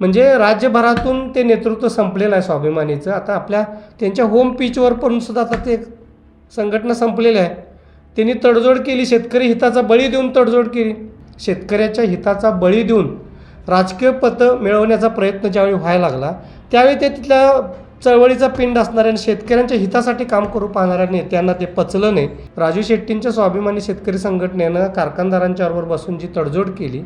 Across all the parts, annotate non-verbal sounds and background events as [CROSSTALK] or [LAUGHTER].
म्हणजे राज्यभरातून ते नेतृत्व संपलेलं आहे स्वाभिमानीचं. आता आपल्या त्यांच्या होम पिचवर पण सुद्धा आता ते संघटना संपलेली आहे. त्यांनी तडजोड केली शेतकरी हिताचा बळी देऊन तडजोड केली. शेतकऱ्याच्या हिताचा बळी देऊन राजकीय पत मिळवण्याचा प्रयत्न ज्यावेळी व्हायला लागला त्यावेळी ते तिथल्या चळवळीचा पिंड असणाऱ्या आणि शेतकऱ्यांच्या हितासाठी काम करू पाहणाऱ्या नेत्यांना ते पचलं नाही. राजू शेट्टींच्या स्वाभिमानी शेतकरी संघटनेनं कारखानदारांच्याबरोबर बसून जी तडजोड केली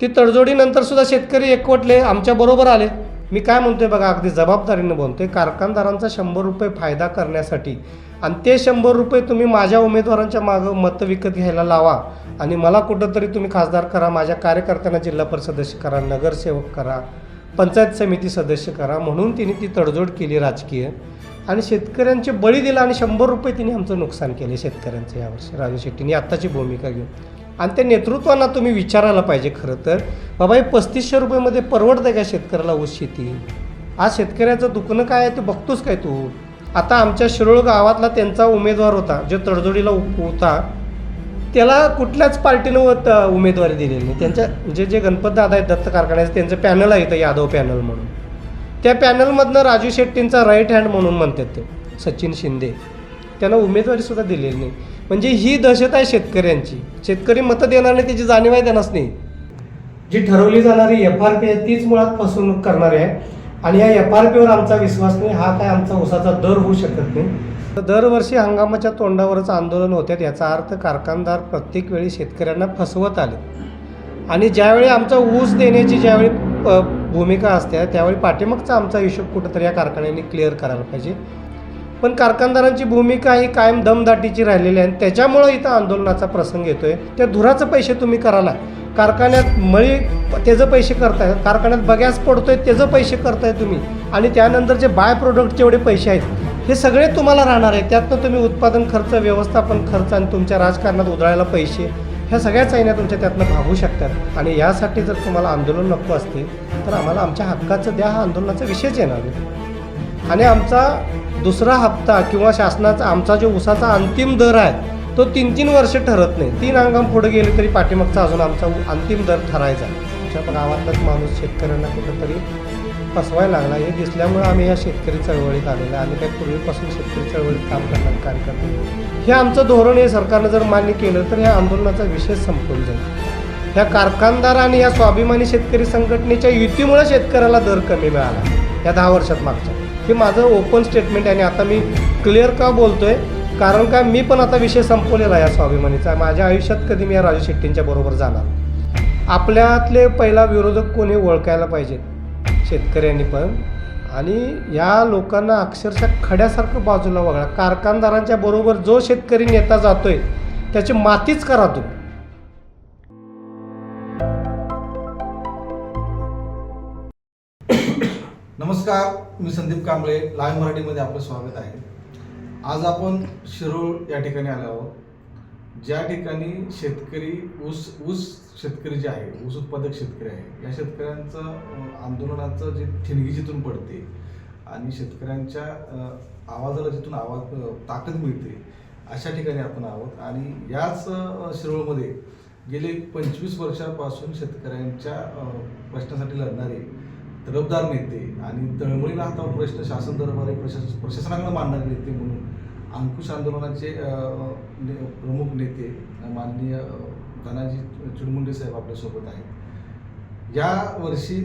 ती तडजोडीनंतर सुद्धा शेतकरी एकवटले आमच्याबरोबर आले. मी काय म्हणतोय बघा अगदी जबाबदारीनं बोलतोय. कारखानदारांचा शंभर रुपये फायदा करण्यासाठी आणि ते शंभर रुपये तुम्ही माझ्या उमेदवारांच्या मागं मतं विकत घ्यायला लावा आणि मला कुठंतरी तुम्ही खासदार करा माझ्या कार्यकर्त्यांना जिल्हा परिषद सदस्य करा नगरसेवक करा पंचायत समिती सदस्य करा म्हणून तिने ती तडजोड केली राजकीय. आणि शेतकऱ्यांचे बळी दिला आणि शंभर रुपये तिने आमचं नुकसान केले शेतकऱ्यांचं यावर्षी. राजू शेट्टीने आत्ताची भूमिका घेऊन. आणि त्या नेतृत्वांना तुम्ही विचारायला पाहिजे खरं तर बाबा हे पस्तीसशे रुपयेमध्ये परवडतं का शेतकऱ्याला ऊस शेती? आज शेतकऱ्याचं दुखणं काय आहे ते बघतोस काय तू? आता आमच्या शिरोळ गावातला त्यांचा उमेदवार होता जो तडजोडीला होता. त्याला कुठल्याच पार्टीनं उमेदवारी दिलेली नाही. त्यांच्या जे जे गणपतदादा आहेत दत्त कारखान्याचं त्यांचं पॅनल आहे इथं यादव पॅनल म्हणून. त्या पॅनलमधनं राजू शेट्टींचा राईट हँड म्हणून म्हणतात ते सचिन शिंदे. त्यांना उमेदवारीसुद्धा दिलेली नाही. म्हणजे ही दहशत आहे शेतकऱ्यांची. शेतकरी मतं देणार नाही त्याची जाणीव आहे त्यांनाच नाही. जी ठरवली जाणारी एफ आर पी आहे तीच मुळात फसवणूक करणारी आहे. आणि या एफ आर पीवर आमचा विश्वास नाही हा काय आमचा उसाचा दर होऊ शकत नाही. तर दरवर्षी हंगामाच्या तोंडावरच आंदोलन होत्यात याचा अर्थ कारखानदार प्रत्येक वेळी शेतकऱ्यांना फसवत आले. आणि ज्यावेळी आमचा ऊस देण्याची ज्यावेळी भूमिका असते त्यावेळी पाठीमागचा आमचा हिशोब कुठंतरी या कारखान्यांनी क्लिअर करायला पाहिजे. पण कारखानदारांची भूमिका ही कायम दमदाटीची राहिलेली आहे. आणि त्याच्यामुळं इथं आंदोलनाचा प्रसंग येतोय. त्या धुराचं पैसे तुम्ही कराला कारखान्यात मळी त्याचं पैसे करताय कारखान्यात बगॅस पडतोय त्याचं पैसे करताय तुम्ही. आणि त्यानंतर जे बाय प्रोडक्टचे एवढे पैसे आहेत हे सगळे तुम्हाला राहणार आहे. त्यातनं तुम्ही उत्पादन खर्च व्यवस्थापन खर्च आणि तुमच्या राजकारणात उधळायला पैसे ह्या सगळ्या चाईन्या तुमच्या त्यातनं भागू शकतात. आणि यासाठी जर तुम्हाला आंदोलन नको असते तर आम्हाला आमच्या हक्काचं द्या. हा आंदोलनाचा विषयच येणार नाही. आणि आमचा दुसरा हप्ता किंवा शासनाचा आमचा जो उसाचा अंतिम दर आहे तो तीन तीन वर्ष ठरत नाही. तीन हंगाम पुढे गेले तरी पाठीमागचा अजून आमचा उ- अंतिम दर ठरायचा. आमच्या गावातलाच माणूस शेतकऱ्यांना कुठंतरी फसवायला लागला. हे दिसल्यामुळे आम्ही या शेतकरी चळवळीत आलेलं आणि काही पूर्वीपासून शेतकरी चळवळीत काम करणार कार्यकर्ते हे आमचं धोरण हे सरकारनं जर मान्य केलं तर या आंदोलनाचा विषय संपून जाईल. ह्या कारखानदार आणि या स्वाभिमानी शेतकरी संघटनेच्या युतीमुळे शेतकऱ्याला दर कमी मिळाला. या दहा वर्षात मागच्या. हे माझं ओपन स्टेटमेंट आहे आणि आता मी क्लिअर का बोलतो आहे कारण का मी पण आता विषय संपवलेला आहे या स्वाभिमानीचा. माझ्या आयुष्यात कधी मी या राजू शेट्टींच्या बरोबर जाणार आपल्यातले पहिला विरोधक कोणी ओळखायला पाहिजे. शेतकऱ्यांनी पण. आणि या लोकांना अक्षरशः खड्यासारखं बाजूला वगळा. कारखानदारांच्या बरोबर जो शेतकरी नेता जातोय त्याची मातीच करा तुम्ही. नमस्कार मी संदीप कांबळे लाईव्ह मराठीमध्ये आपलं स्वागत आहे. आज आपण शिरोळ या ठिकाणी आलो आहोत. ज्या ठिकाणी शेतकरी ऊस ऊस शेतकरी जे आहे ऊस उत्पादक शेतकरी आहे या शेतकऱ्यांचं आंदोलनाचं जे ठिणगी जिथून पडते आणि शेतकऱ्यांच्या आवाजाला जिथून आवाज ताकद मिळते अशा ठिकाणी आपण आहोत. आणि याच शिरोळमध्ये गेले पंचवीस वर्षापासून शेतकऱ्यांच्या प्रश्नासाठी लढणारे तडफदार नेते आणि तळमळीला हातावर प्रश्न शासन दरबारी प्रशासन प्रशासनाकडे मांडणारे नेते म्हणून अंकुश आंदोलनाचे ने- प्रमुख नेते माननीय धनाजी चुडमुंडे साहेब आपल्यासोबत आहेत. या वर्षी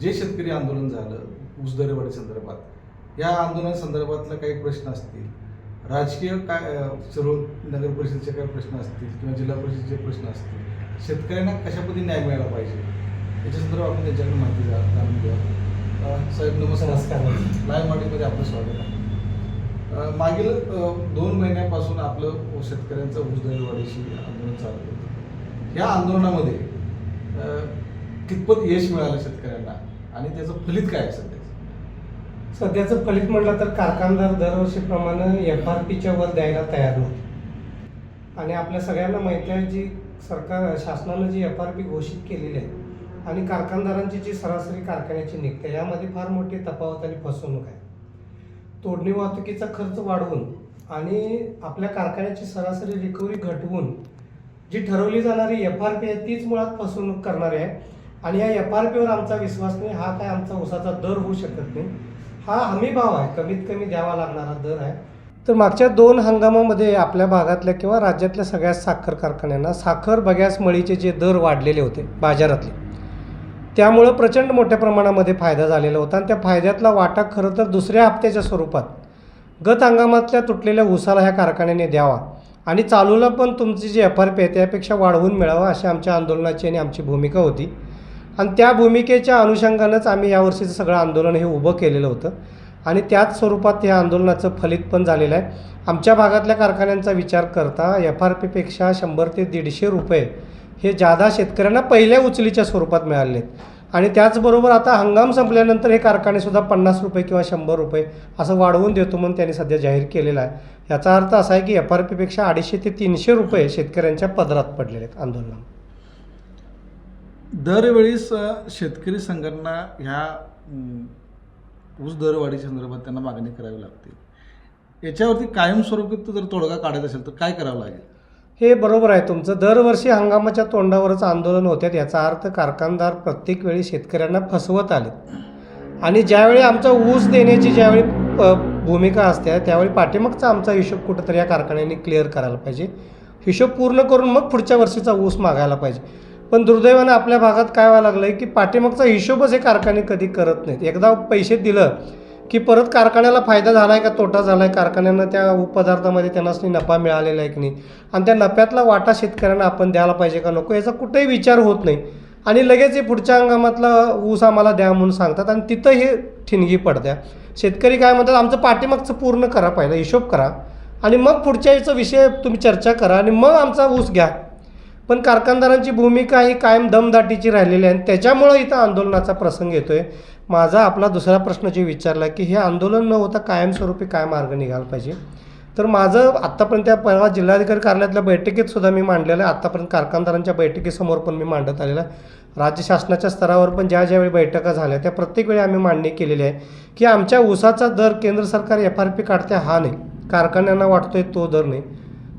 जे शेतकरी आंदोलन झालं ऊस दरेवाढी संदर्भात या आंदोलनासंदर्भातला काही प्रश्न असतील? राजकीय काय सर्व नगर परिषदेचे काही प्रश्न असतील किंवा जिल्हा परिषदेचे प्रश्न असतील? शेतकऱ्यांना कशा पद्धतीने न्याय मिळाला पाहिजे? याच्या संदर्भात आपण त्यांच्याकडे माहिती जाणून घेऊया साहेब नमस्कार. नमस्कार. लाईव्ह मार्टीमध्ये आपलं स्वागत आहे. मागील दोन महिन्यापासून आपलं शेतकऱ्यांचं ऊस दरवाढीशी आंदोलन चालू होतं. या आंदोलनामध्ये कितपत यश मिळालं शेतकऱ्यांना आणि त्याचं फलित काय आहे सध्या? सध्याचं फलित म्हटलं तर कारखानदार दरवर्षीप्रमाणे एफ आर पीच्या वर द्यायला तयार नव्हते. आणि आपल्या सगळ्यांना माहिती आहे जी सरकार शासनानं जी एफ आर पी घोषित केलेली आहे आणि कारखानदारांची जी सरासरी कारखान्याची निघते यामध्ये फार मोठी तफावत आणि फसवणूक आहे. तोडणी वाहतुकीचा खर्च वाढवून आणि आपल्या कारखान्याची सरासरी रिकव्हरी घटवून जी ठरवली जाणारी एफ आर पी आहे तीच मुळात फसवणूक करणारी आहे. आणि या एफ आर पीवर आमचा विश्वास नाही हा काय आमचा उसाचा दर होऊ शकत नाही. हा हमी भाव आहे कमीत कमी द्यावा लागणारा दर आहे. तर मागच्या दोन हंगामामध्ये आपल्या भागातल्या किंवा राज्यातल्या सगळ्या साखर कारखान्यांना साखर बग्यास मळीचे जे दर वाढलेले होते बाजारातले त्यामुळं प्रचंड मोठ्या प्रमाणामध्ये फायदा झालेला होता आणि त्या फायद्यातला वाटा खरं तर दुसऱ्या हप्त्याच्या स्वरूपात. गत हंगामातल्या तुटलेल्या उसाला ह्या कारखान्याने द्यावा आणि चालूला पण तुमची जी एफ आर पी आहे त्यापेक्षा वाढवून मिळावा अशी आमच्या आंदोलनाची आणि आमची भूमिका होती. आणि त्या भूमिकेच्या अनुषंगानंच आम्ही यावर्षीचं सगळं आंदोलन हे उभं केलेलं होतं. आणि त्याच स्वरूपात या आंदोलनाचं फलित पण झालेलं आहे. आमच्या भागातल्या कारखान्यांचा विचार करता एफ आर पीपेक्षा शंभर ते दीडशे रुपये हे जादा शेतकऱ्यांना पहिल्या उचलीच्या स्वरूपात मिळाले. आहेत आणि त्याचबरोबर आता हंगाम संपल्यानंतर हे कारखानेसुद्धा पन्नास रुपये किंवा शंभर रुपये असं वाढवून देतो म्हणून त्यांनी सध्या जाहीर केलेला आहे. याचा अर्थ असा आहे की एफ आर पीपेक्षा अडीचशे ते तीनशे रुपये शेतकऱ्यांच्या पदरात पडलेले आहेत आंदोलनात दरवेळीस शेतकरी संघटना ह्या ऊस दरवाढी संदर्भात त्यांना मागणी करावी लागते. याच्यावरती कायमस्वरूपी जर तोडगा काढायचा असेल तर काय करावं लागेल? हे बरोबर आहे तुमचं. दरवर्षी हंगामाच्या तोंडावरच आंदोलन होत्यात याचा अर्थ कारखानदार प्रत्येक वेळी शेतकऱ्यांना फसवत आले आणि ज्यावेळी आमचा ऊस देण्याची ज्यावेळी भूमिका असते त्यावेळी पाठीमागचा आमचा हिशोब कुठंतरी या कारखान्याने क्लिअर करायला पाहिजे. हिशोब पूर्ण करून मग पुढच्या वर्षीचा ऊस मागायला पाहिजे. पण दुर्दैवानं आपल्या भागात काय व्हायला लागलं आहे की पाठीमागचा हिशोबच हे कारखाने कधी करत नाहीत. एकदा पैसे दिलं की परत कारखान्याला फायदा झाला आहे का तोटा झाला आहे कारखान्यानं त्या उपदार्थामध्ये त्यांना नफा मिळालेला आहे की नाही? आणि त्या नफ्यातला वाटा शेतकऱ्यांना आपण द्यायला पाहिजे का नको? याचा कुठेही विचार होत नाही. आणि लगेच हे पुढच्या हंगामातला ऊस आम्हाला द्या म्हणून सांगतात आणि तिथं हे ठिणगी पडत्या. शेतकरी काय म्हणतात आमचं पाठीमागचं पूर्ण करा पहिला हिशोब करा. आणि मग पुढच्या याचा विषय तुम्ही चर्चा करा आणि मग आमचा ऊस घ्या. पण कारखानदारांची भूमिका ही कायम दमदाटीची राहिलेली आहे आणि त्याच्यामुळं इथं आंदोलनाचा प्रसंग येतो आहे माझा आपला दुसरा प्रश्न जे विचारला की हे आंदोलन न होता कायमस्वरूपी काय मार्ग निघाला पाहिजे? तर माझं आत्तापर्यंत त्या परवा जिल्हाधिकारी कार्यालयातल्या बैठकीत सुद्धा मी मांडलेलं आहे. आत्तापर्यंत कारखानदारांच्या बैठकीसमोर पण मी मांडत आलेलं आहे. राज्य शासनाच्या स्तरावर पण ज्या ज्यावेळी बैठका झाल्या त्या प्रत्येक वेळी आम्ही मांडणी केलेली आहे की आमच्या ऊसाचा दर केंद्र सरकार एफ आर पी काढते हा नाही. कारखान्यांना वाटतोय तो दर नाही.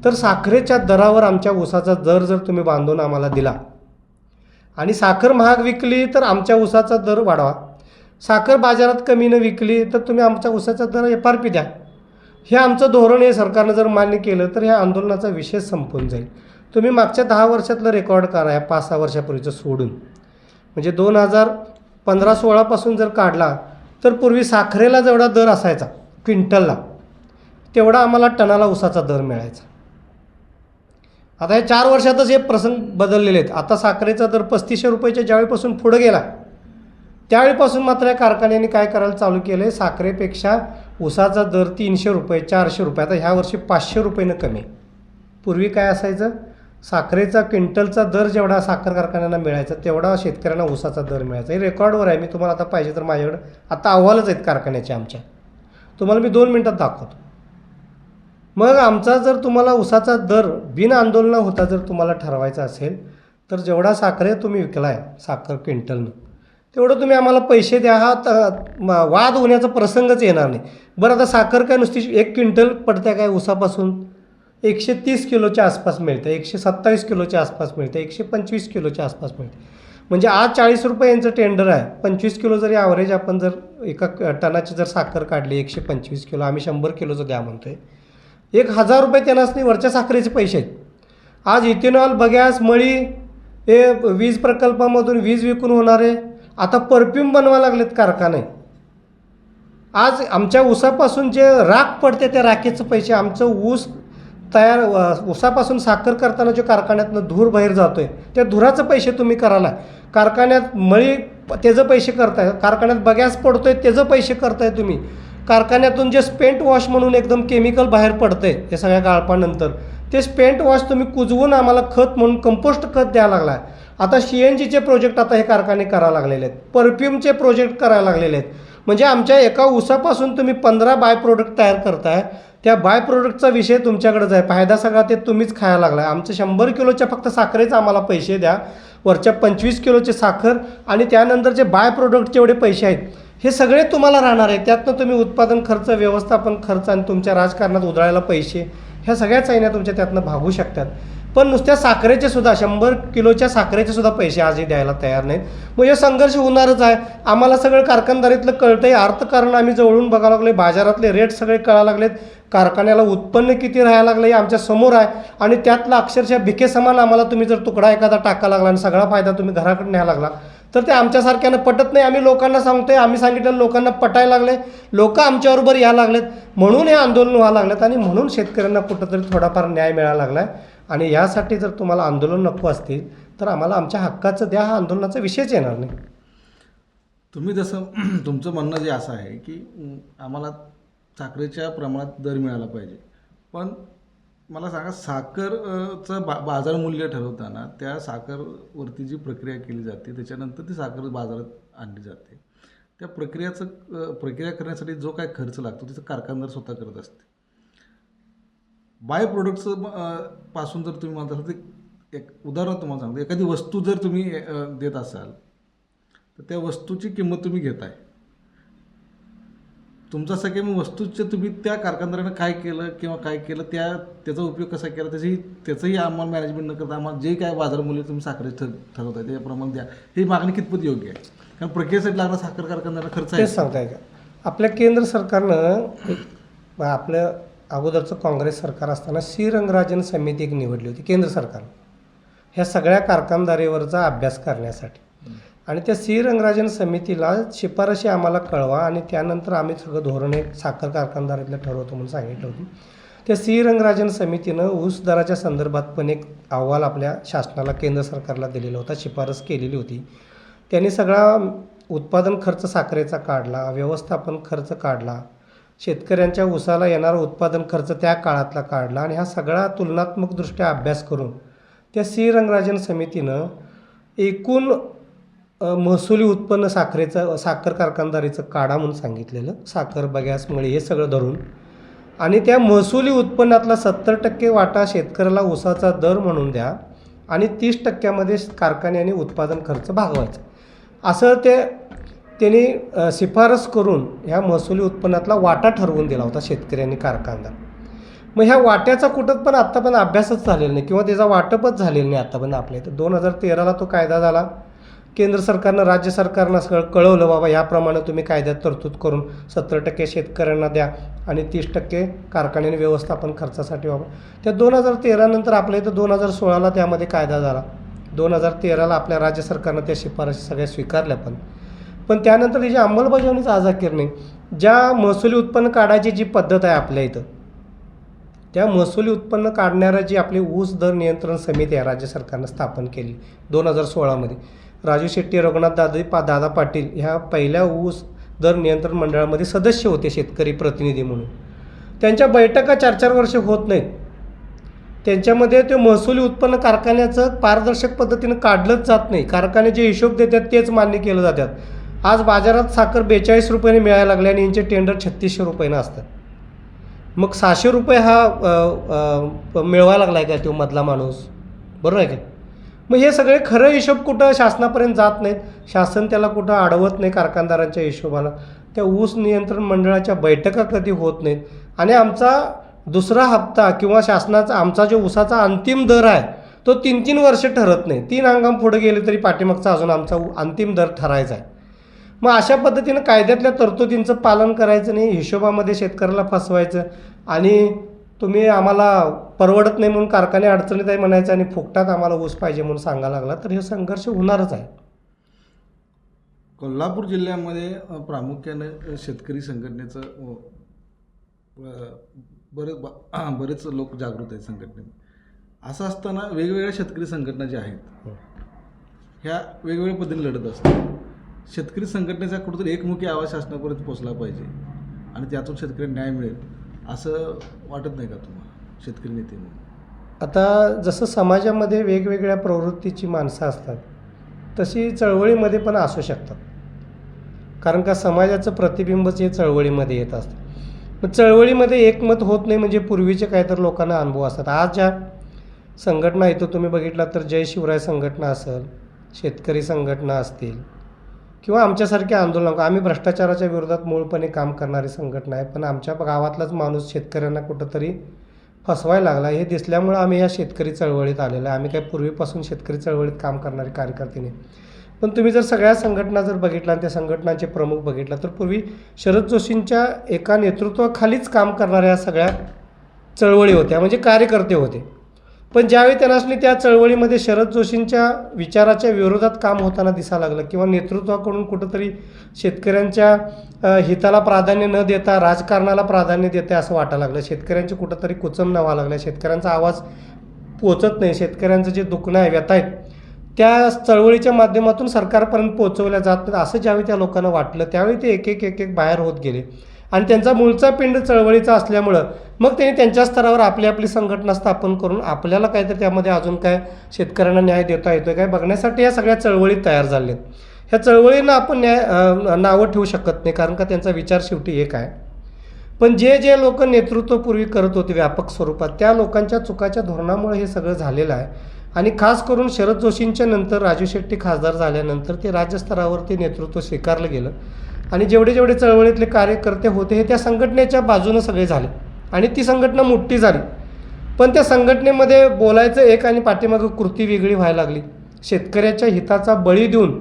तर साखरेच्या दरावर आमच्या ऊसाचा दर जर तुम्ही बांधून आम्हाला दिला आणि साखर महाग विकली तर आमच्या ऊसाचा दर वाढवा. साखर बाजारात कमीनं विकली तर तुम्ही आमच्या ऊसाचा दर एफ आर पी द्या. हे आमचं धोरण हे सरकारनं जर मान्य केलं तर ह्या आंदोलनाचा विषय संपून जाईल. तुम्ही मागच्या दहा वर्षातलं रेकॉर्ड करा या पाच सहा वर्षापूर्वीचं सोडून. म्हणजे दोन हजार पंधरा सोळापासून जर काढला तर पूर्वी साखरेला जेवढा दर असायचा क्विंटलला तेवढा आम्हाला टनाला उसाचा दर मिळायचा. आता हे चार वर्षातच हे प्रसंग बदललेले आहेत. आता साखरेचा दर पस्तीसशे रुपयाच्या ज्यावेळीपासून पुढं गेला त्यावेळीपासून मात्र या कारखान्याने काय करायला चालू केलं आहे साखरेपेक्षा ऊसाचा दर तीनशे रुपये चारशे रुपये. आता ह्या वर्षी पाचशे रुपयेनं कमी. आहे. पूर्वी काय असायचं? साखरेचा क्विंटलचा दर जेवढा साखर कारखान्यांना मिळायचा तेवढा शेतकऱ्यांना ऊसाचा दर मिळायचा. हे रेकॉर्डवर आहे. मी तुम्हाला आता पाहिजे तर माझ्याकडं आता अहवालच आहेत कारखान्याचे आमच्या. तुम्हाला मी दोन मिनटात दाखवतो. मग आमचा जर तुम्हाला उसाचा दर बिन आंदोलन होता जर तुम्हाला ठरवायचा असेल तर जेवढा साखर आहे तुम्ही विकलाय साखर क्विंटलनं. तेवढं तुम्ही आम्हाला पैसे द्या हा वाद होण्याचा प्रसंगच येणार नाही. बरं आता साखर काय नुसती एक क्विंटल पडते काय उसापासून? एकशे तीस किलोच्या आसपास मिळते एकशे सत्तावीस किलोच्या आसपास मिळते एकशे पंचवीस किलोच्या आसपास मिळते. म्हणजे आज चाळीस रुपये यांचं टेंडर आहे पंचवीस किलो जरी ॲव्हरेज आपण जर एका टनाची जर साखर काढली एकशे पंचवीस किलो आम्ही शंभर किलोचं द्या म्हणतो आहे एक हजार रुपये त्याला असणे वरच्या साखरेचे पैसे आहेत. आज इथेनॉल बगॅस मळी हे वीज प्रकल्पामधून वीज विकून होणारे आता परफ्यूम बनवा लागलेत कारखाने. आज आमच्या ऊसापासून जे राख पडते त्या राखेचं पैसे आमचं ऊस तयार ऊसापासून साखर करताना जो कारखान्यातनं धूर बाहेर जातो आहे त्या धुराचं पैसे तुम्ही कराला कारखान्यात मळी त्याचं पैसे करताय. कारखान्यात बगॅस पडतोय त्याचं पैसे करताय तुम्ही. कारखान्यातून जे स्पेंट वॉश म्हणून एकदम केमिकल बाहेर पडते हे सगळ्या गाळपानंतर ते स्पेंट वॉश तुम्ही कुजवून आम्हाला खत म्हणून कंपोस्ट खत द्यायला लागला आता सी एन जीचे प्रोजेक्ट आता हे कारखाने करायला लागलेले आहेत. परफ्यूमचे प्रोजेक्ट करायला लागलेले आहेत. म्हणजे आमच्या एका उसापासून तुम्ही पंधरा बाय प्रोडक्ट तयार करताय. त्या बाय प्रोडक्टचा विषय तुमच्याकडेच आहे. फायदा सगळा ते तुम्हीच खायला लागला आहे आमचं शंभर किलोच्या फक्त साखरेच आम्हाला पैसे द्या. वरच्या पंचवीस किलोचे साखर आणि त्यानंतर जे बाय प्रोडक्ट जेवढे पैसे आहेत हे सगळे तुम्हाला राहणार आहे. त्यातनं तुम्ही उत्पादन खर्च व्यवस्थापन खर्च आणि तुमच्या राजकारणात उधळायला पैसे ह्या सगळ्या चायन्या तुमच्या त्यातनं भागू शकतात. पण नुसत्या साखरेचे सुद्धा शंभर किलोच्या साखरेचे सुद्धा पैसे आजही द्यायला तयार नाहीत. मग हे संघर्ष होणारच आहे. आम्हाला सगळं कारखानदारीतलं कळतंय. अर्थकारण आम्ही जवळून बघायला लागले बाजारातले रेट सगळे कळायला लागलेत. कारखान्याला उत्पन्न किती राहायला लागलं हे आमच्यासमोर आहे. आणि त्यातला अक्षरशः भिके समान आम्हाला तुम्ही जर तुकडा एखादा टाका लागला आणि सगळा फायदा तुम्ही घराकडे न्यायला लागला तर ते आमच्यासारख्यानं पटत नाही. आम्ही लोकांना सांगतोय आम्ही सांगितलं लोकांना पटायला लागले लोक आमच्याबरोबर यायला लागलेत. म्हणून हे आंदोलन व्हायला लागलेत आणि म्हणून शेतकऱ्यांना कुठंतरी थोडाफार न्याय मिळायला लागला आहे आणि यासाठी जर तुम्हाला आंदोलन नको असतील तर आम्हाला आमच्या हक्काचं द्या. हा आंदोलनाचा विषयच येणार नाही. तुम्ही जसं [CLEARS THROAT] तुमचं म्हणणं जे असं आहे की आम्हाला साखरेच्या प्रमाणात दर मिळाला पाहिजे. पण मला सांगा साखरचं बा बाजार मूल्य ठरवताना त्या साखरवरती जी प्रक्रिया केली जाते त्याच्यानंतर ती साखर बाजारात आणली जाते. त्या प्रक्रियाचं प्रक्रिया करण्यासाठी जो काय खर्च लागतो तिचं कारखानदार स्वतः करत असते. बाय प्रोडक्टचं पासून जर तुम्ही म्हणत असाल तर एक उदाहरण तुम्हाला सांगतो. एखादी वस्तू जर तुम्ही देत असाल तर त्या वस्तूची किंमत तुम्ही घेताय. तुमचं असं मग वस्तूचे तुम्ही त्या कारखानदारानं काय केलं किंवा काय केलं त्या त्याचा उपयोग कसा केला? त्याची त्याचंही आम्हाला मॅनेजमेंट न करता आम्हाला जे काय बाजारमूल्य तुम्ही साखरे ठर ठरवताय त्याप्रमाणे द्या. ही मागणी कितपत योग्य आहे? कारण प्रक्रियेसाठी लागणारा साखर कारखानदारांना खर्च आहे. तेच सांगताय का? आपल्या केंद्र सरकारनं आपल्या आपलं अगोदरचं काँग्रेस सरकार असताना श्रीरंगराजन समिती एक निवडली होती केंद्र सरकारनं. ह्या सगळ्या कारखानदारीवरचा अभ्यास करण्यासाठी. आणि त्या श्रीरंगराजन समितीला शिफारशी आम्हाला कळवा आणि त्यानंतर आम्ही सगळं धोरण एक साखर कारखानदारीतलं ठरवतो म्हणून सांगितलं होतं. त्या श्रीरंगराजन समितीनं ऊस दराच्या संदर्भात पण एक अहवाल आपल्या शासनाला केंद्र सरकारला दिलेला होता शिफारस केलेली होती. त्यांनी सगळा उत्पादन खर्च साखरेचा काढला व्यवस्थापन खर्च काढला शेतकऱ्यांच्या ऊसाला येणारा उत्पादन खर्च त्या काळातला काढला आणि हा सगळा तुलनात्मकदृष्ट्या अभ्यास करून त्या श्रीरंगराजन समितीनं एकूण महसुली उत्पन्न साखरेचं साखर कारखानदारीचं काढा म्हणून सांगितलेलं साखर बगॅस हे सगळं धरून. आणि त्या महसुली उत्पन्नातला सत्तर टक्के वाटा शेतकऱ्याला ऊसाचा दर म्हणून द्या आणि तीस टक्क्यामध्ये कारखान्याने उत्पादन खर्च भागवायचा. असं ते त्यांनी शिफारस करून ह्या महसुली उत्पन्नातला वाटा ठरवून दिला होता शेतकऱ्यांनी कारखानदार. मग ह्या वाट्याचा कुठं पण आत्ता पण अभ्यासच झालेला नाही किंवा त्याचा वाटपच झालेलं नाही आत्तापर्यंत आपल्या इथं. दोन हजार तेराला तो कायदा झाला. केंद्र सरकारनं राज्य सरकारनं सगळं कळवलं बाबा याप्रमाणे तुम्ही कायद्यात तरतूद करून सत्तर टक्के शेतकऱ्यांना द्या आणि तीस टक्के कारखान्याने व्यवस्थापन खर्चासाठी बाबा. त्या दोन हजार तेरानंतर आपल्या इथं दोन हजार सोळाला त्यामध्ये कायदा झाला. दोन हजार तेराला आपल्या राज्य सरकारनं त्या शिफारशी सगळ्या स्वीकारल्या पण. पण त्यानंतर त्याची अंमलबजावणीचा आज नाही ज्या महसुली उत्पन्न काढायची जी पद्धत आहे आपल्या इथं त्या महसुली उत्पन्न काढणाऱ्या जी आपली ऊस दर नियंत्रण समिती आहे राज्य सरकारनं स्थापन केली दोन हजार सोळामध्ये राजू शेट्टी रघुनाथ दादा पा दादा पाटील ह्या पहिल्या ऊस दर नियंत्रण मंडळामध्ये सदस्य होते शेतकरी प्रतिनिधी म्हणून. त्यांच्या बैठका चार चार वर्ष होत नाहीत. त्यांच्यामध्ये ते महसुली उत्पन्न कारखान्याचं पारदर्शक पद्धतीनं काढलंच जात नाही. कारखाने जे हिशोब देतात तेच मान्य केलं जातात. आज बाजारात साखर बेचाळीस रुपयाने मिळायला लागले आणि यांचे टेंडर छत्तीसशे रुपयानं असतात. मग सहाशे रुपये हा अ, मिळवायला लागला आहे का तो मधला माणूस? बरोबर आहे का? मग हे सगळे खरं हिशोब कुठं शासनापर्यंत जात नाहीत? शासन त्याला कुठं अडवत नाही कारखानदारांच्या हिशोबाला त्या ऊस नियंत्रण मंडळाच्या बैठका कधी होत नाहीत? आणि आमचा दुसरा हप्ता किंवा शासनाचा आमचा जो ऊसाचा अंतिम दर आहे तो तीन तीन वर्ष ठरत नाही. तीन हंगाम पुढे गेले तरी पाठीमागचा अजून आमचा उ- अंतिम दर ठरायचा आहे. मग अशा पद्धतीनं कायद्यातल्या तरतुदींचं पालन करायचं नाही हिशोबामध्ये शेतकऱ्याला फसवायचं आणि तुम्ही आम्हाला परवडत नाही म्हणून कारखाने अडचणीत आहे म्हणायचं आणि फुकटात आम्हाला ऊस पाहिजे म्हणून सांगायला लागला तर हे संघर्ष होणारच आहे. कोल्हापूर जिल्ह्यामध्ये प्रामुख्याने शेतकरी संघटनेचं बरेच [CLEARS THROAT] बरेच लोक जागृत आहेत संघटनेत असं असताना वेगवेगळ्या शेतकरी संघटना ज्या आहेत ह्या वेगवेगळ्या पद्धतीने लढत असतात. शेतकरी संघटनेचा कुठेतरी एकमुखी आवाज शासनापर्यंत पोचला पाहिजे आणि त्यातून शेतकरी न्याय मिळेल. असं वाटत नाही का तुम्हाला शेतकरी नेते म्हणून? आता जसं समाजामध्ये वेगवेगळ्या प्रवृत्तीची माणसं असतात तशी चळवळीमध्ये पण असू शकतात. कारण का समाजाचं प्रतिबिंबच हे चळवळीमध्ये येत असतं. मग चळवळीमध्ये एकमत होत नाही म्हणजे पूर्वीचे काय तर लोकांना अनुभव असतात. आज ज्या संघटना इथं तुम्ही बघितला तर जय शिवराय संघटना असेल शेतकरी संघटना असतील किंवा आमच्यासारख्या आंदोलन आम्ही भ्रष्टाचाराच्या विरोधात मूळपणे काम करणारी संघटना आहे पण आमच्या गावातलाच माणूस शेतकऱ्यांना कुठंतरी फसवायला लागला हे दिसल्यामुळं आम्ही या शेतकरी चळवळीत आलेलो आहे. आम्ही काही पूर्वीपासून शेतकरी चळवळीत काम करणारे कार्यकर्तीने पण तुम्ही जर सगळ्या संघटना जर बघितला आणि त्या संघटनांचे प्रमुख बघितला तर पूर्वी शरद जोशींच्या एका नेतृत्वाखालीच काम करणाऱ्या या सगळ्या चळवळी होत्या म्हणजे कार्यकर्ते होते. पण ज्यावेळी त्यांना त्या चळवळीमध्ये शरद जोशींच्या विचाराच्या विरोधात काम होताना दिसायला लागलं किंवा नेतृत्वाकडून कुठंतरी शेतकऱ्यांच्या हिताला प्राधान्य न देता राजकारणाला प्राधान्य देते असं वाटायला लागलं. शेतकऱ्यांचे कुठंतरी कुचम व्हावं लागलं शेतकऱ्यांचा आवाज पोचत नाही. शेतकऱ्यांचं जे दुखणं आहे व्यथा आहेत त्या चळवळीच्या माध्यमातून सरकारपर्यंत पोहोचवल्या जात असं ज्यावेळी त्या लोकांना वाटलं त्यावेळी ते एक एक एक एक बाहेर होत गेले. आणि त्यांचा मूळचा पिंड चळवळीचा असल्यामुळं मग त्यांनी त्यांच्या स्तरावर आपली आपली संघटना स्थापन करून आपल्याला काहीतरी त्यामध्ये अजून काय शेतकऱ्यांना न्याय देता येतो काय बघण्यासाठी या सगळ्या चळवळी तयार झाल्या आहेत ह्या चळवळींना आपण न्याय नावं ठेवू शकत नाही कारण का त्यांचा विचार शेवटी एक आहे. पण जे जे लोक नेतृत्वपूर्वी करत होते व्यापक स्वरूपात त्या लोकांच्या चुकाच्या धोरणामुळे हे सगळं झालेलं आहे. आणि खास करून शरद जोशींच्या नंतर राजू शेट्टी खासदार झाल्यानंतर ते राज्यस्तरावर ते नेतृत्व स्वीकारलं गेलं. आणि जेवढे जेवढे चळवळीतले कार्यकर्ते होते हे त्या संघटनेच्या बाजूनं सगळे झाले. आणि ती संघटना मोठी झाली. पण त्या संघटनेमध्ये बोलायचं एक आणि पाठीमागं कृती वेगळी व्हायला लागली. शेतकऱ्याच्या हिताचा बळी देऊन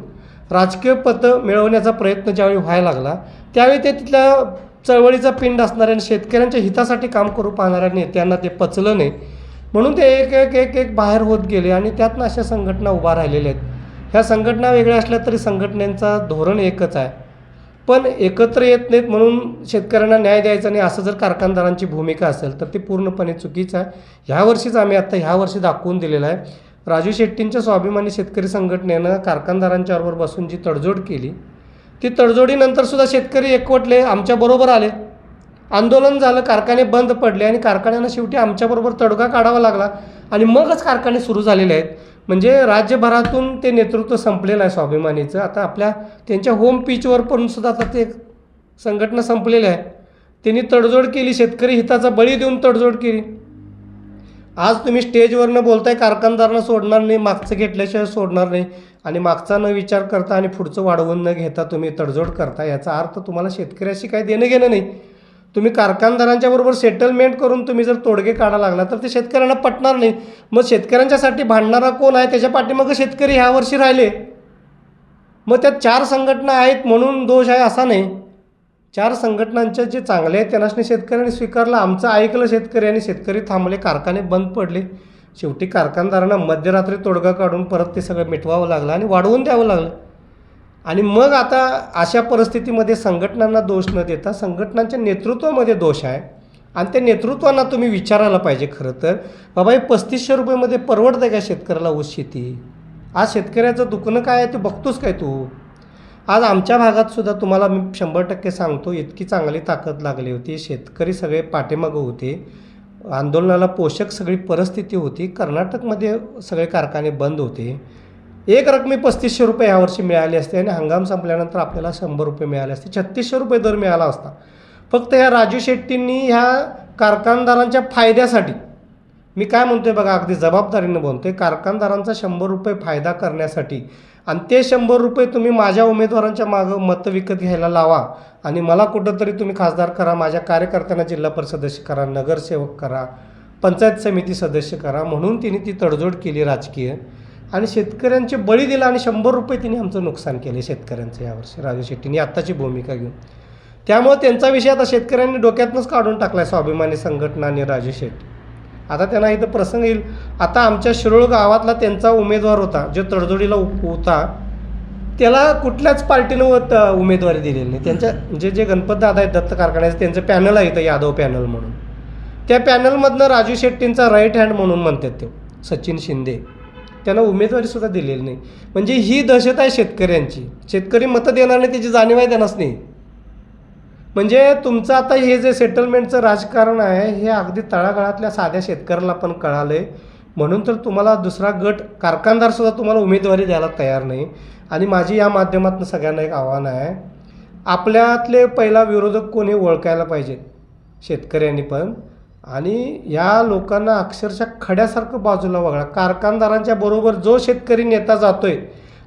राजकीय पद मिळवण्याचा प्रयत्न ज्यावेळी व्हायला लागला त्यावेळी ते तिथल्या चळवळीचा पिंड असणाऱ्या आणि शेतकऱ्यांच्या हितासाठी काम करू पाहणाऱ्या नेत्यांना ते पचलं नाही. म्हणून ते एक एक एक एक बाहेर होत गेले आणि त्यातनं अशा संघटना उभा राहिलेल्या आहेत. ह्या संघटना वेगळ्या असल्या तरी संघटनेचा धोरण एकच आहे. पण एकत्र येत नाहीत म्हणून शेतकऱ्यांना न्याय द्यायचा नाही असं जर कारखानदारांची भूमिका असेल तर ती पूर्णपणे चुकीचं आहे. ह्या वर्षीच आम्ही आत्ता ह्या वर्षी दाखवून दिलेलं आहे. राजू शेट्टींच्या स्वाभिमानी शेतकरी संघटनेनं कारखानदारांच्याबरोबर बसून जी तडजोड केली ती तडजोडीनंतर सुद्धा शेतकरी एकवटले आमच्याबरोबर आले. आंदोलन झालं कारखाने बंद पडले आणि कारखान्यांना शेवटी आमच्याबरोबर तडगा काढावा लागला. आणि मगच कारखाने सुरू झालेले आहेत. म्हणजे राज्यभरातून ते नेतृत्व संपलेलं आहे स्वाभिमानीचं. आता आपल्या त्यांच्या होम पिचवर पण सुद्धा आता ते संघटना संपलेली आहे. त्यांनी तडजोड केली शेतकरी हिताचा बळी देऊन तडजोड केली. आज तुम्ही स्टेजवरनं बोलताय कारखानदारांना सोडणार नाही मागचं घेतल्याशिवाय सोडणार नाही. आणि मागचा न विचार करता आणि पुढचं वाढवून न घेता तुम्ही तडजोड करता याचा अर्थ तुम्हाला शेतकऱ्याशी काही देणं घेणं नाही. तुम्ही कारखानदारांच्या बरोबर सेटलमेंट करून तुम्ही जर तोडगे काढा लागला तर ते शेतकऱ्यांना पटणार नाही. मग शेतकऱ्यांच्यासाठी भांडणारा कोण आहे? त्याच्या पाठीमागं शेतकरी ह्या वर्षी राहिले. मग त्यात चार संघटना आहेत म्हणून दोष आहे असा नाही. चार संघटनांच्या जे चांगले आहेत त्यांना शेतकऱ्यांनी स्वीकारलं. आमचं ऐकलं शेतकरी आणि शेतकरी थांबले कारखाने बंद पडले. शेवटी कारखानदारांना मध्यरात्री तोडगा काढून परत ते सगळं मिटवावं लागलं आणि वाढवून द्यावं लागलं. आणि मग आता अशा परिस्थितीमध्ये संघटनांना दोष न देता संघटनांच्या नेतृत्वामध्ये दोष आहे. आणि त्या नेतृत्वांना तुम्ही विचारायला पाहिजे खरं तर बाबा हे पस्तीसशे रुपयेमध्ये परवडतं का शेतकऱ्याला ऊस शेती? आज शेतकऱ्याचं दुखणं काय आहे ते बघतोस काय तू? आज आमच्या भागातसुद्धा तुम्हाला मी शंभर टक्के सांगतो इतकी चांगली ताकद लागली होती. शेतकरी सगळे पाठीमागं होते. आंदोलनाला पोषक सगळी परिस्थिती होती. कर्नाटकमध्ये सगळे कारखाने बंद होते. एक रकमी पस्तीसशे रुपये यावर्षी मिळाले असते आणि हंगाम संपल्यानंतर आपल्याला शंभर रुपये मिळाले असते. छत्तीसशे रुपये दर मिळाला असता. फक्त ह्या राजू शेट्टींनी ह्या कारखानदारांच्या फायद्यासाठी मी काय म्हणतोय बघा अगदी जबाबदारीनं बोलतोय कारखानदारांचा शंभर रुपये फायदा करण्यासाठी आणि ते शंभर रुपये तुम्ही माझ्या उमेदवारांच्या मागं मतं विकत घ्यायला लावा आणि मला कुठंतरी तुम्ही खासदार करा माझ्या कार्यकर्त्यांना जिल्हा परिषद सदस्य करा नगरसेवक करा पंचायत समिती सदस्य करा म्हणून तिने ती तडजोड केली राजकीय. आणि शेतकऱ्यांचे बळी दिला आणि शंभर रुपये तिने आमचं नुकसान केले शेतकऱ्यांचं यावर्षी राजू शेट्टीने आत्ताची भूमिका घेऊन. त्यामुळे त्यांचा विषय आता शेतकऱ्यांनी डोक्यातनंच काढून टाकला आहे स्वाभिमानी संघटना आणि राजू शेट्टी. आता त्यांना इथं प्रसंग येईल. आता आमच्या शिरोळ गावातला त्यांचा उमेदवार होता जो तडजोडीला होता त्याला कुठल्याच पार्टीनं उमेदवारी दिलेली नाही. त्यांच्या जे जे गणपत दादा आहेत दत्त कारखान्याचं त्यांचं पॅनल आहे इथं यादव पॅनल म्हणून. त्या पॅनलमधनं राजू शेट्टींचा राईट हँड म्हणून म्हणतात ते सचिन शिंदे. त्यांना उमेदवारीसुद्धा दिलेली नाही. म्हणजे ही दहशत आहे शेतकऱ्यांची. शेतकरी मतं देणार नाही त्याची जाणीव आहे त्यांनाच नाही. म्हणजे तुमचं आता हे जे सेटलमेंटचं राजकारण आहे हे अगदी तळागाळातल्या साध्या शेतकऱ्याला पण कळालं आहे म्हणून तर तुम्हाला दुसरा गट कारखानदारसुद्धा तुम्हाला उमेदवारी द्यायला तयार नाही. आणि माझी या माध्यमातून सगळ्यांना एक आव्हान आहे. आपल्यातले पहिला विरोधक कोणी ओळखायला पाहिजे? शेतकऱ्यांनी पण. आणि या लोकांना अक्षरशः खड्यासारखं बाजूला वगळा कारखानदारांच्या बरोबर जो शेतकरी नेता जातोय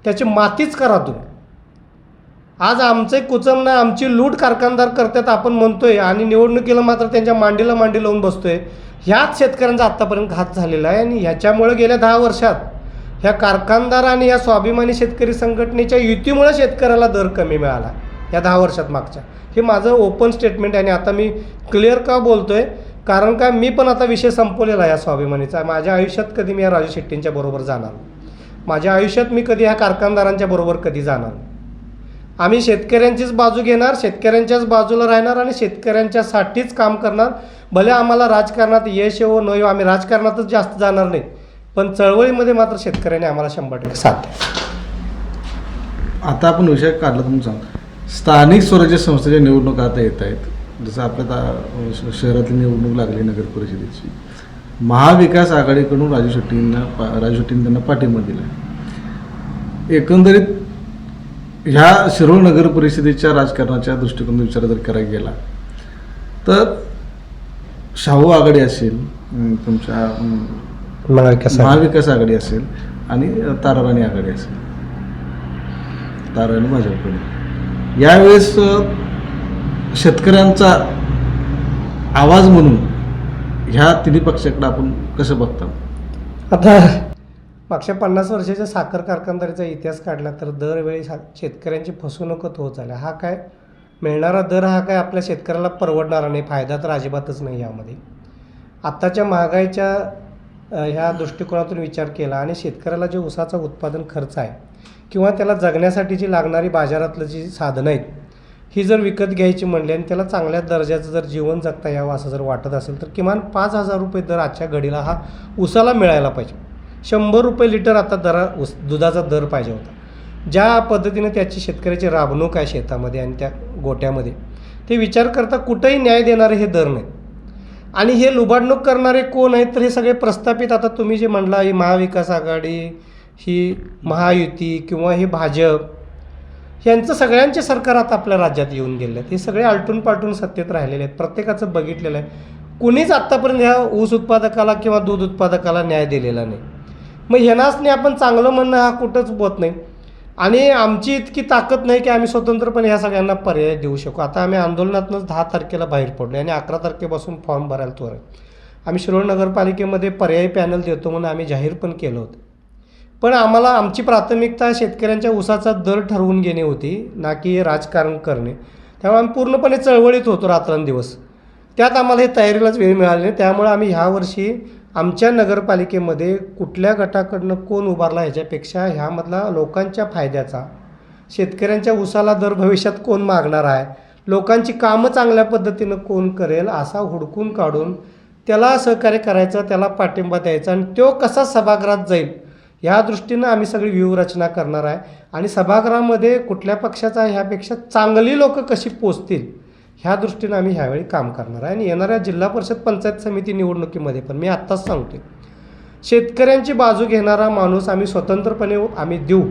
त्याची मातीच करा तुम्ही. आज आमचे कुचमना आमची लूट कारखानदार करतात आपण म्हणतोय आणि निवडणुकीला मात्र त्यांच्या मांडीला मांडी लावून बसतोय. ह्याच शेतकऱ्यांचा आत्तापर्यंत घात झालेला आहे आणि ह्याच्यामुळे गेल्या दहा वर्षात ह्या कारखानदार आणि या स्वाभिमानी शेतकरी संघटनेच्या युतीमुळे शेतकऱ्याला दर कमी मिळाला या दहा वर्षात मागच्या. हे माझं ओपन स्टेटमेंट आहे आणि आता मी क्लिअर का बोलतोय कारण का मी पण आता विषय संपवलेला आहे या स्वाभिमानीचा. माझ्या आयुष्यात कधी मी या राजू शेट्टींच्या बरोबर जाणार? माझ्या आयुष्यात मी कधी ह्या कारखानदारांच्या बरोबर कधी जाणार? आम्ही शेतकऱ्यांचीच बाजू घेणार शेतकऱ्यांच्याच बाजूला राहणार आणि शेतकऱ्यांच्यासाठीच काम करणार. भले आम्हाला राजकारणात यश येवो न येवो आम्ही राजकारणातच जास्त जाणार नाही. पण चळवळीमध्ये मात्र शेतकऱ्याने आम्हाला शंभर टक्के साथ आता आपण विषय काढला तुमचा. स्थानिक स्वराज्य संस्थेच्या निवडणुका आता येत आहेत. जसं आपल्या शहरातली निवडणूक लागली नगर परिषदेची महाविकास आघाडीकडून राजू शेट्टींना पा- राजू शेट्टींनी त्यांना पाठिंबा दिला. एकंदरीत ह्या शिरोळ नगर परिषदेच्या राजकारणाच्या दृष्टिकोन विचार जर करायला गेला तर शाहू आघाडी असेल तुमच्या महाविकास आघाडी. असेल आणि ताराराणी आघाडी असेल. ताराराणी भाजपकडे यावेळेस शेतकऱ्यांचा आवाज म्हणून ह्या तिन्ही पक्षाकडे आपण कसं बघतो आता मागच्या पन्नास वर्षाच्या साखर कारखानदारीचा इतिहास काढला तर दरवेळी सा- शेतकऱ्यांची फसवणूकच होत झाल्या हा काय मिळणारा दर हा काय आपल्या शेतकऱ्याला परवडणारा नाही फायदा तर अजिबातच नाही यामध्ये. आत्ताच्या महागाईच्या ह्या दृष्टिकोनातून विचार केला आणि शेतकऱ्याला जे ऊसाचा उत्पादन खर्च आहे किंवा त्याला जगण्यासाठी जी लागणारी बाजारातलं जी साधनं आहेत ही जर विकत घ्यायची म्हणली आणि त्याला चांगल्या दर्जाचं जर जीवन जगता यावं असं जर वाटत असेल तर किमान पाच हजार रुपये दर आजच्या घडीला हा उसाला मिळायला पाहिजे. शंभर रुपये लिटर आता दरा उस दुधाचा दर पाहिजे होता. ज्या पद्धतीने त्याची शेतकऱ्याची राबणूक आहे शेतामध्ये आणि त्या गोट्यामध्ये ते विचार करता कुठंही न्याय देणारे हे दर नाहीत. आणि हे लुबाडणूक करणारे कोण आहेत तर हे सगळे प्रस्थापित आता तुम्ही जे म्हणला ही महाविकास आघाडी ही महायुती किंवा हे भाजप यांचं सगळ्यांचे सरकार आता आपल्या राज्यात येऊन गेले आहेत हे सगळे आलटून पालटून सत्तेत राहिलेले आहेत. प्रत्येकाचं बघितलेलं आहे. कुणीच आत्तापर्यंत ह्या ऊस उत्पादकाला किंवा दूध उत्पादकाला न्याय दिलेला नाही. मग ह्यानाच आपण चांगलं म्हणणं हा कुठंच होत नाही. आणि आमची इतकी ताकद नाही की आम्ही स्वतंत्रपणे ह्या सगळ्यांना पर्याय देऊ शकू. आता आम्ही आंदोलनातनंच दहा तारखेला बाहेर पडलो आणि अकरा तारखेपासून फॉर्म भरायला तो आहे. आम्ही शिरोळ नगरपालिकेमध्ये पर्यायी पॅनल देतो म्हणून आम्ही जाहीर पण केलं होतं. पण आम्हाला आमची प्राथमिकता शेतकऱ्यांच्या ऊसाचा दर ठरवून घेणे होती ना की राजकारण करणे. त्यामुळे आम्ही पूर्णपणे चळवळीत होतो रात्रंदिवस. त्यात आम्हाला हे तयारीलाच वेळ मिळाला नाही. त्यामुळे आम्ही ह्यावर्षी आमच्या नगरपालिकेमध्ये कुठल्या गटाकडनं कोण उभारला ह्याच्यापेक्षा ह्यामधला लोकांच्या फायद्याचा शेतकऱ्यांच्या ऊसाला दर भविष्यात कोण मागणार आहे लोकांची कामं चांगल्या पद्धतीनं कोण करेल असा हुडकून काढून त्याला सहकार्य करायचं त्याला पाठिंबा द्यायचा आणि तो कसा सभागृहात जाईल ह्या दृष्टीनं आम्ही सगळी व्यूहरचना करणार आहे. आणि सभागृहामध्ये कुठल्या पक्षाचा ह्यापेक्षा चांगली लोकं कशी पोचतील ह्या दृष्टीनं आम्ही ह्यावेळी काम करणार आहे. आणि येणाऱ्या जिल्हा परिषद पंचायत समिती निवडणुकीमध्ये पण मी आत्ताच सांगतोय. शेतकऱ्यांची बाजू घेणारा माणूस आम्ही स्वतंत्रपणे आम्ही देऊ.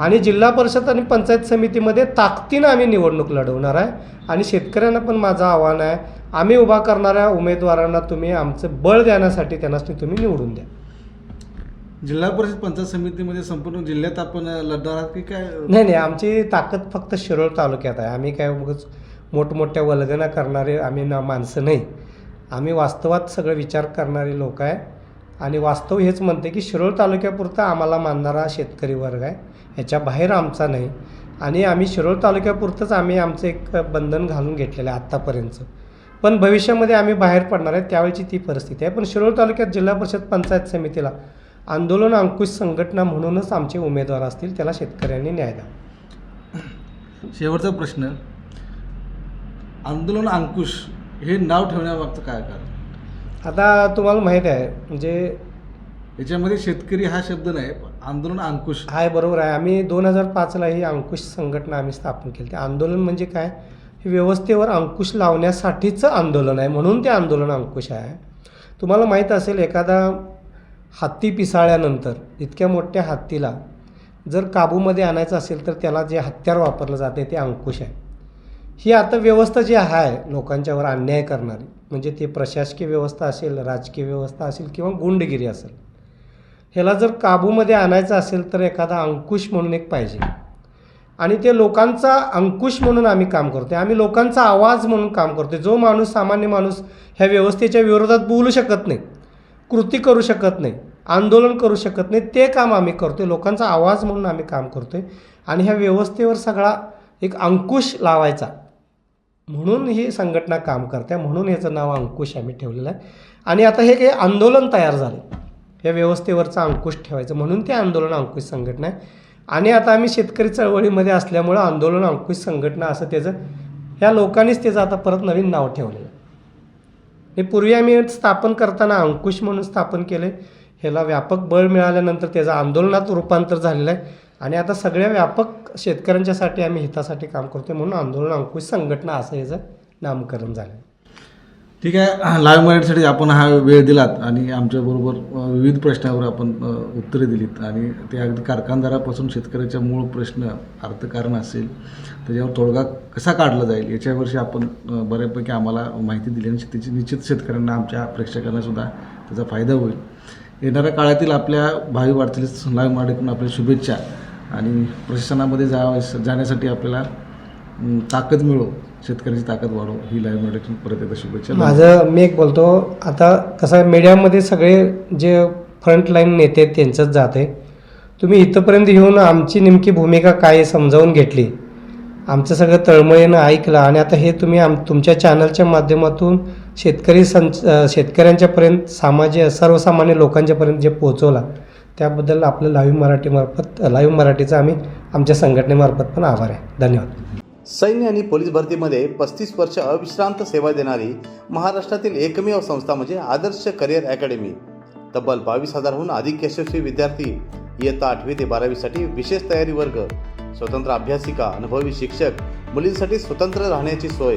आणि जिल्हा परिषद आणि पंचायत समितीमध्ये ताकदीनं आम्ही निवडणूक लढवणार आहे. आणि शेतकऱ्यांना पण माझं आव्हान आहे. आम्ही उभा करणाऱ्या उमेदवारांना तुम्ही आमचं बळ देण्यासाठी त्यांना तुम्ही निवडून द्या. जिल्हा परिषद पंचायत समितीमध्ये संपूर्ण जिल्ह्यात आपण लढणार आहात की काय? नाही नाही आमची ताकद फक्त शिरोळ तालुक्यात आहे. आम्ही काय उगाच मोठमोठ्या वल्गना करणारे आम्ही ना माणसं नाही. आम्ही वास्तवात सगळं विचार करणारे लोक आहे. आणि वास्तव हेच म्हणते की शिरोळ तालुक्यापुरता आम्हाला मानणारा शेतकरी वर्ग आहे. ह्याच्या बाहेर आमचा नाही. आणि आम्ही शिरोळ तालुक्यापुरतंच आम्ही आमचं एक बंधन घालून घेतलेलं आहे आत्तापर्यंतचं पण भविष्यामध्ये आम्ही बाहेर पडणार आहे त्यावेळची ती परिस्थिती आहे. पण शिरोळ तालुक्यात जिल्हा परिषद पंचायत समितीला आंदोलन अंकुश संघटना म्हणूनच आमचे उमेदवार असतील त्याला शेतकऱ्यांनी न्याय द्यावा शेवटचा प्रश्न. आंदोलन अंकुश हे नाव ठेवण्यामागचं काय कारण? आता तुम्हाला माहीत आहे म्हणजे याच्यामध्ये शेतकरी हा शब्द नाही आंदोलन अंकुश. हाय बरोबर आहे. आम्ही दोन हजार पाचला ही अंकुश संघटना आम्ही स्थापन केली. ते आंदोलन म्हणजे काय? हे व्यवस्थेवर अंकुश लावण्यासाठीचं आंदोलन आहे म्हणून ते आंदोलन अंकुश आहे. तुम्हाला माहीत असेल एखादा हत्ती पिसाळल्यानंतर इतक्या मोठ्या हत्तीला जर काबूमध्ये आणायचं असेल तर त्याला जे हत्यार वापरलं जाते ते अंकुश आहे. ही आता व्यवस्था जी आहे लोकांच्यावर अन्याय करणारी म्हणजे ते प्रशासकीय व्यवस्था असेल राजकीय व्यवस्था असेल किंवा गुंडगिरी असेल ह्याला जर काबूमध्ये आणायचं असेल तर एखादा अंकुश म्हणून एक पाहिजे. आणि ते लोकांचा अंकुश म्हणून आम्ही काम करतो आम्ही लोकांचा आवाज म्हणून काम करतो जो माणूस सामान्य माणूस ह्या व्यवस्थेच्या विरोधात बोलू शकत नाही कृती करू शकत नाही आंदोलन करू शकत नाही. ते काम आम्ही करतो लोकांचा आवाज म्हणून आम्ही काम करतो आणि ह्या व्यवस्थेवर सगळा एक अंकुश लावायचा. म्हणून ही संघटना काम करते. म्हणून ह्याचं नाव अंकुश आम्ही ठेवलेलं आहे. आणि आता हे काही आंदोलन तयार झाले. या व्यवस्थेवरचा अंकुश ठेवायचं. म्हणून ते आंदोलन अंकुश संघटना आहे. आणि आता आम्ही शेतकरी चळवळीमध्ये असल्यामुळं आंदोलन अंकुश संघटना असं त्याचं ह्या लोकांनीच त्याचं आता परत नवीन नाव ठेवलेलं आहे. हे पूर्वी आम्ही स्थापन करताना अंकुश म्हणून स्थापन केले ह्याला व्यापक बळ मिळाल्यानंतर त्याचं आंदोलनात रूपांतर झालेलं आहे. आणि आता सगळ्या व्यापक शेतकऱ्यांच्यासाठी आम्ही हितासाठी काम करतो म्हणून आंदोलन अंकुश संघटना असं याचं नामकरण झालं आहे ठीक आहे. लाईव्ह मराठीसाठी आपण हा वेळ दिलात आणि आमच्याबरोबर विविध प्रश्नावर आपण उत्तरे दिलीत आणि ते अगदी कारखानदारापासून शेतकऱ्याच्या मूळ प्रश्न अर्थकारण असेल त्याच्यावर तोडगा कसा काढला जाईल याच्यावरशी आपण बऱ्यापैकी आम्हाला माहिती दिली आणि त्याची निश्चित शेतकऱ्यांना आमच्या प्रेक्षकांना सुद्धा त्याचा फायदा होईल. येणाऱ्या काळातील आपल्या भावी वाढतील लाईव्ह मराठीकडून आपल्या शुभेच्छा आणि प्रशासनामध्ये जा जाण्यासाठी आपल्याला ताकद मिळो शेतकऱ्याची ताकद वाढो ही लाईव्ह मराठीतून परत एकदा शुभेच्छा. माझं मी एक बोलतो आता कसं आहे मीडियामध्ये सगळे जे फ्रंट लाईन नेते आहेत त्यांचंच जात आहे. तुम्ही इथंपर्यंत येऊन आमची नेमकी भूमिका काय आहे समजावून घेतली. आमचं सगळं तळमळीनं ऐकलं आणि आता हे तुम्ही आम तुमच्या चॅनलच्या माध्यमातून शेतकरी संच शेतकऱ्यांच्यापर्यंत सामाजिक सर्वसामान्य लोकांच्यापर्यंत जे पोहोचवला त्याबद्दल आपलं लाईव्ह मराठीमार्फत लाईव्ह मराठीचा आम्ही आमच्या संघटनेमार्फत पण आभार आहे. धन्यवाद. सैन्य आणि पोलीस भरतीमध्ये पस्तीस वर्ष अविश्रांत सेवा देणारी महाराष्ट्रातील एकमेव संस्था म्हणजे आदर्श करिअर अकॅडमी. तब्बल बावीस हजारहून अधिक यशस्वी विद्यार्थी इयत्ता आठवी ते बारावीसाठी विशेष तयारी वर्ग स्वतंत्र अभ्यासिका अनुभवी शिक्षक मुलींसाठी स्वतंत्र राहण्याची सोय